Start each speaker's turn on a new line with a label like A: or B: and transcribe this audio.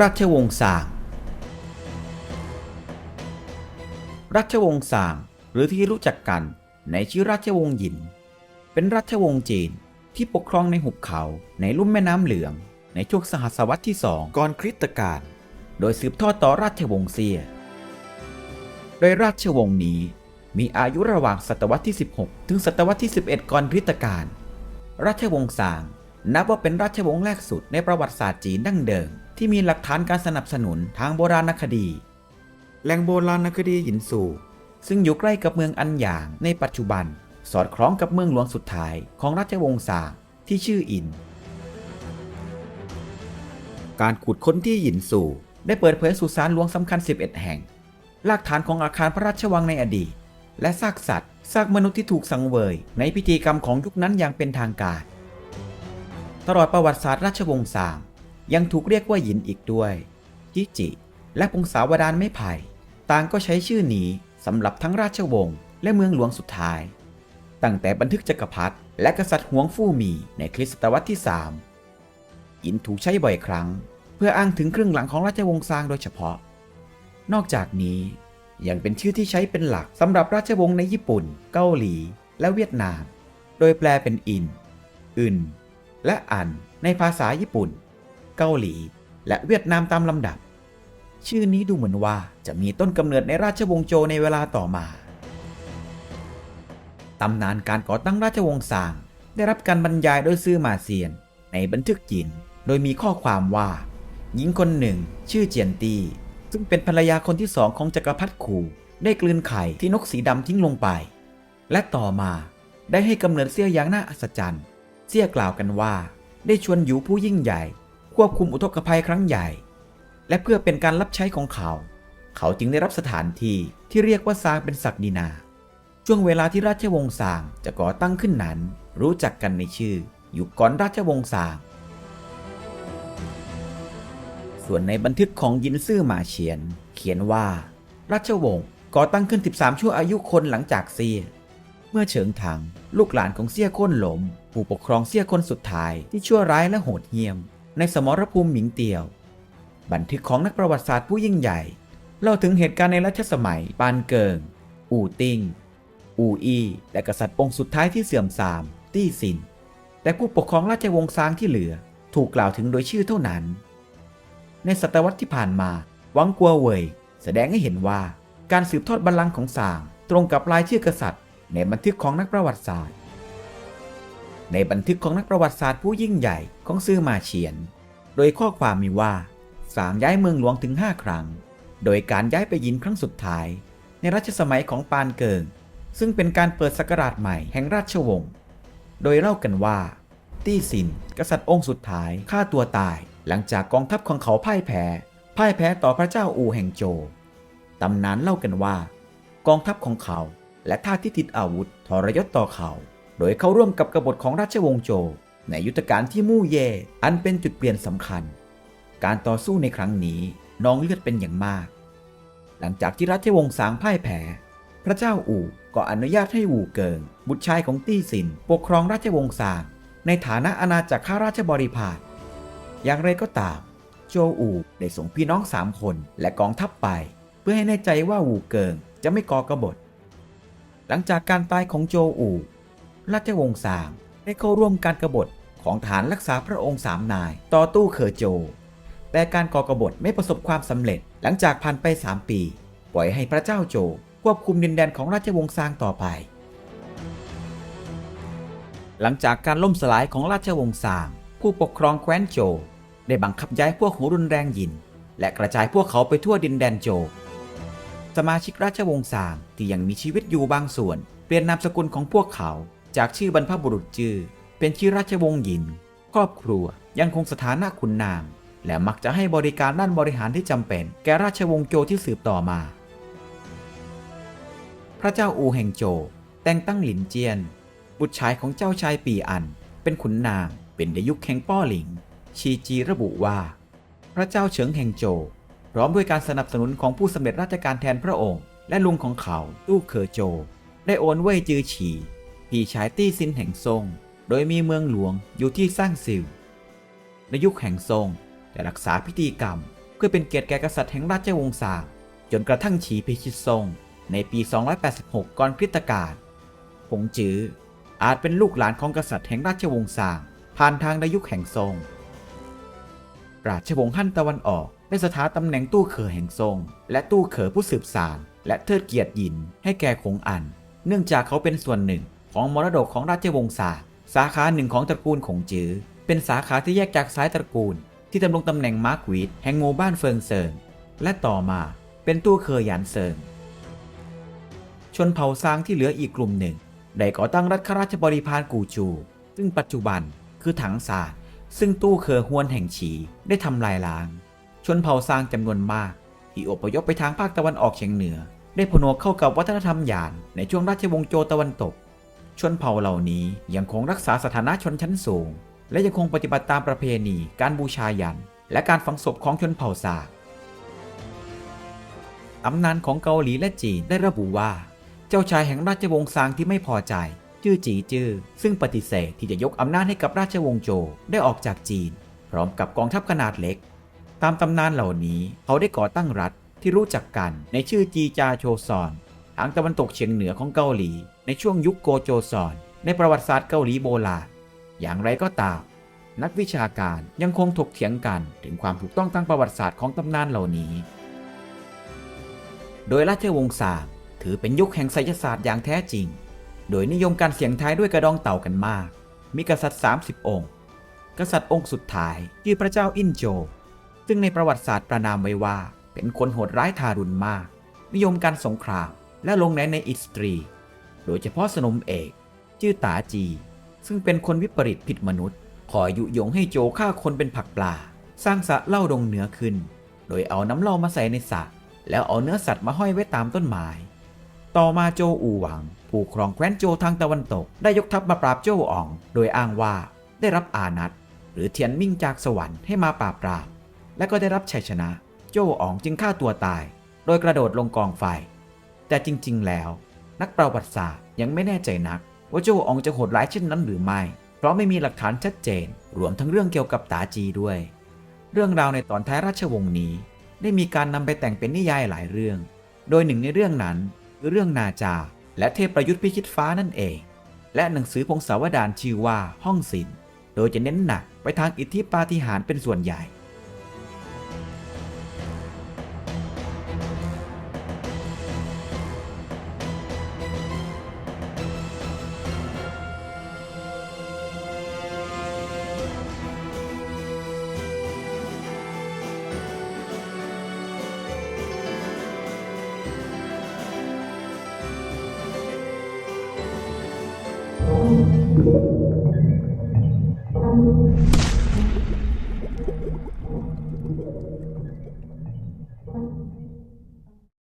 A: ราชวงศ์ซางราชวงศ์ซางหรือที่รู้จักกันในชื่อราชวงศ์หยิน เป็นราชวงศ์จีนที่ปกครองในหุบเขาในลุ่มแม่น้ำเหลือง ในช่วงสหัสวรรษที่สองก่อนคริสตกาลโดยสืบทอดต่อราชวงศ์เซีย โดยราชวงศ์นี้มีอายุระหว่างศตวรรษที่ 16 ถึงศตวรรษที่ 11 ก่อนคริสตกาลราชวงศ์ซาง นับว่าเป็นราชวงศ์แรกสุดในประวัติศาสตร์จีนดั้งเดิม ที่มีหลักฐานการสนับสนุนทางโบราณคดี แหล่งโบราณคดีหยินซู ซึ่งอยู่ใกล้กับเมืองอันหยางในปัจจุบัน สอดคล้องกับเมืองหลวงสุดท้ายของราชวงศ์ซางที่ชื่ออิน การขุดค้นที่หยินซูได้เปิดเผยสุสานหลวงสำคัญ 11 แห่งหลักฐานของอาคารพระราชวังในอดีต และซากสัตว์ซากมนุษย์ที่ถูกสังเวย ในพิธีกรรมของยุคนั้นอย่างเป็นทางการ ตลอดประวัติศาสตร์ราชวงศ์ซางยังถูกเรียกว่าหยินอีกด้วยจิจิ และพงศาวดารไม้ไผ่ ต่างก็ใช้ชื่อนี้สำหรับทั้งราชวงศ์และเมืองหลวงสุดท้าย ตั้งแต่บันทึกจักรพรรดิและกษัตริย์หวงฟู่มีในคริสตศตวรรษที่3หยินถูกใช้บ่อยครั้ง เพื่ออ้างถึงครึ่งหลังของราชวงศ์ซางโดยเฉพาะ นอกจากนี้ยังเป็นชื่อที่ใช้เป็นหลักสำหรับราชวงศ์ในญี่ปุ่น เกาหลี และเวียดนาม โดยแปลเป็นอินอึน และอันในภาษาญี่ปุ่น เกาหลี และเวียดนามตามลำดับ ชื่อนี้ดูเหมือนว่าจะมีต้นกำเนิดในราชวงศ์โจในเวลาต่อมา ตำนานการก่อตั้งราชวงศ์ซางได้รับการบรรยายโดยซื่อมาเซียน ในบันทึกจินโดยมีข้อความว่า หญิงคนหนึ่ง ชื่อเจียนตีซึ่งเป็นภรรยาคนที่สองของจักรพรรดิขู่ได้กลืนไข่ที่นกสีดำทิ้งลงไป และต่อมาได้ให้กำเนิดเสี่ยอย่างน่าอัศจรรย์ เสี่ยกล่าวกันว่า ได้ชวนหยูผู้ยิ่งใหญ่ ควบคุมอุทกภัยครั้งใหญ่ และเพื่อเป็นการรับใช้ของเขา เขาจึงได้รับสถานที่ที่เรียกว่าซางเป็นศักดินา ช่วงเวลาที่ราชวงศ์ซางจะก่อตั้งขึ้นนั้น รู้จักกันในชื่ออยู่ก่อนราชวงศ์ซาง ส่วนในบันทึกของยินซื่อหมาเฉียน เขียนว่า ราชวงศ์ก่อตั้งขึ้น 13 ชั่วอายุคนหลังจากเซียเมื่อเฉิงถัง ลูกหลานของเซียโค่นหลม ผู้ปกครองเซี่ยคนสุดท้ายที่ชั่วร้ายและโหดเหี้ยม ในสมรภูมิหมิงเตียว บันทึกของนักประวัติศาสตร์ผู้ยิ่งใหญ่เล่าถึงเหตุการณ์ในรัชสมัย ปานเกิง อู่ติง อู่อี้และกษัตริย์องค์สุดท้ายที่เสื่อมทราม ตี้ซิน แต่ผู้ปกครองราชวงศ์ซางที่เหลือ ถูกกล่าวถึงโดยชื่อเท่านั้น ในศตวรรษที่ผ่านมา วังกัวเว่ยแสดงให้เห็นว่าการสืบทอดบัลลังก์ของซาง ตรงกับรายชื่อกษัตริย์ ในบันทึกของนักประวัติศาสตร์ ในบันทึกของนักประวัติศาสตร์ผู้ยิ่งใหญ่ของซื่อมาเฉียน โดยข้อความมีว่าสางย้ายเมืองหลวงถึง 5 ครั้ง โดยการย้ายไปยินครั้งสุดท้าย ในรัชสมัยของปานเกิง ซึ่งเป็นการเปิดศักราชใหม่แห่งราชวงศ์ โดยเล่ากันว่า ตี้ซิน กษัตริย์องค์สุดท้ายฆ่าตัวตาย หลังจากกองทัพของเขาพ่ายแพ้ พ่ายแพ้ต่อพระเจ้าอูแห่งโจวตำนานเล่ากันว่า กองทัพของเขาและท่าที่ติดอาวุธทรยศต่อเขา โดยเข้าร่วมกับกบฏของราชวงศ์โจ ในยุทธการที่มู่เย่ อันเป็นจุดเปลี่ยนสำคัญ การต่อสู้ในครั้งนี้น้องเลือดเป็นอย่างมาก หลังจากที่ราชวงศ์สางพ่ายแพ้ พระเจ้าอู่ก็อนุญาตให้วูเกิง บุตรชายของตี้สินปกครองราชวงศ์ซางในฐานะอาณาจักรข้าราชบริพารอย่างไรก็ตาม โจอูได้ส่งพี่น้องสามคนและกองทัพไป เพื่อให้แน่ใจว่าวูเกิงจะไม่ก่อกบฏ หลังจากการตายของโจอู ราชวงศ์ซางได้เข้าร่วมการกบฏของฐานรักษาพระองค์สามนาย ต่อตู้เคอโจ แต่การก่อกบฏไม่ประสบความสำเร็จ หลังจากผ่านไป 3 ปี ปล่อยให้พระเจ้าโจควบคุมดินแดนของราชวงศ์ซางต่อไป หลังจากการล่มสลายของราชวงศ์ซาง ผู้ปกครองแคว้นโจ ได้บังคับย้ายพวกหัวรุนแรงยิน และกระจายพวกเขาไปทั่วดินแดนโจ สมาชิกราชวงศ์ซางที่ยังมีชีวิตอยู่บางส่วน เปลี่ยนนามสกุลของพวกเขา จากชื่อบรรพบุรุษจื่อเป็นชื่อราชวงศ์หยิน ครอบครัวยังคงสถานะขุนนาง และมักจะให้บริการด้านบริหารที่จำเป็น แก่ราชวงศ์โจที่สืบต่อมา พระเจ้าอูแห่งโจ แต่งตั้งหลินเจียน บุตรชายของเจ้าชายปีอัน เป็นขุนนางเป็นในยุคแห่งป้อหลิง ชีจีระบุว่า พระเจ้าเฉิงแห่งโจ พร้อมด้วยการสนับสนุนของผู้สำเร็จราชการแทนพระองค์ และลุงของเขาตู้เคอโจ ได้โอนเว่ยจือฉี พี่ชายตี้ซินแห่งซง โดยมีเมืองหลวงอยู่ที่สร้างซิล ในยุคแห่งซงจะรักษาพิธีกรรม เพื่อเป็นเกียรติแก่กษัตริย์แห่งราชวงศ์ซางจนกระทั่งฉีพิชิตทรงในปี 286 ก่อนคริสตกาลผงจื้ออาจเป็นลูกหลานของกษัตริย์แห่งราชวงศ์ซาง ผ่านทางในยุคแห่งทรงราชวงศ์ฮั่นตะวันออกได้สถาตำแหน่งตู้เขอแห่งทรงและตู้เขอผู้สืบสาร และเทิดเกียรติหยินให้แก่คงอัน เนื่องจากเขาเป็นส่วนหนึ่ง ของมรดกของราชวงศ์ซาสาขาหนึ่งของตระกูลขงจื้อเป็นสาขาที่แยกจากสายตระกูล ที่ดำรงตำแหน่งมาร์กวีดแห่งหมู่บ้านเฟิงเซิงและต่อมาเป็นตู้เคยหยานเซิงชนเผ่าซางที่เหลืออีกกลุ่มหนึ่ง ได้ก่อตั้งรัฐข้าราชบริพารกูจู ซึ่งปัจจุบันคือถังซาซึ่งตู้เคอฮวนแห่งฉีได้ทำลายล้าง ชนเผ่าซางจำนวนมาก ที่อพยพไปทางภาคตะวันออกเฉียงเหนือ ได้ผนวกเข้ากับวัฒนธรรมหยานในช่วงราชวงศ์โจตะวันตก ชนเผ่าเหล่านี้ยังคงรักษาสถานะชนชั้นสูง และยังคงปฏิบัติตามประเพณี การบูชายัน และการฝังศพของชนเผ่าซางตำนานของเกาหลีและจีนได้ระบุว่า เจ้าชายแห่งราชวงศ์ซางที่ไม่พอใจ จื้อจีจื้อซึ่งปฏิเสธที่จะยกอำนาจให้กับราชวงศ์โจได้ออกจากจีน พร้อมกับกองทัพขนาดเล็ก ตามตำนานเหล่านี้เขาได้ก่อตั้งรัฐที่รู้จักกันในชื่อจีจาโชซอน ทางตะวันตกเฉียงเหนือของเกาหลี ในช่วงยุคโกโจซอน ในประวัติศาสตร์เกาหลีโบราณ อย่างไรก็ตาม นักวิชาการยังคงถกเถียงกันถึงความถูกต้องทางประวัติศาสตร์ของตำนานเหล่านี้ โดยราชวงศ์ซางถือเป็นยุคแห่งไสยศาสตร์อย่างแท้จริง โดยนิยมการเสียงท้ายด้วยกระดองเต่ากันมาก มีกษัตริย์ 30 องค์ กษัตริย์องค์สุดท้ายคือพระเจ้าอินโจ ซึ่งในประวัติศาสตร์ประนามไว้ว่า เป็นคนโหดร้ายทารุณมาก นิยมการสงคราม และลงในในอิสตรี โดยเฉพาะสนมเอก ชื่อตาจี ซึ่งเป็นคนวิปริตผิดมนุษย์ขอยุยงให้โจฆ่าคนเป็นผักปลา สร้างสระเหล้าดงเหนือขึ้น โดยเอาน้ำเหล้ามาใส่ในสระแล้วเอาเนื้อสัตว์มาห้อยไว้ตามต้นไม้ ต่อมาโจอูหวัง ผู้ครองแคว้นโจทางตะวันตก ได้ยกทัพมาปราบโจอ่อง โดยอ้างว่าได้รับอานัตหรือเทียนมิ่งจากสวรรค์ให้มาปราบปรามและก็ได้รับชัยชนะ โจอ่องจึงฆ่าตัวตาย โดยกระโดดลงกองไฟ แต่จริงๆ แล้ว นักประวัติศาสตร์ยังไม่แน่ใจนัก ว่าโจวอ่องจะโหดร้ายเช่นนั้นหรือไม่ เพราะไม่มีหลักฐานชัดเจน รวมทั้งเรื่องเกี่ยวกับตาจีด้วย เรื่องราวในตอนท้ายราชวงศ์นี้ ได้มีการนำไปแต่งเป็นนิยายหลายเรื่อง โดยหนึ่งในเรื่องนั้นคือเรื่องนาจา และเทพประยุทธ์พิชิตฟ้านั่นเอง และหนังสือพงศาวดารชื่อว่าห้องศิลป์โดยจะเน้นหนักไปทางอิทธิปาฏิหาริย์เป็นส่วนใหญ่
B: Thank you.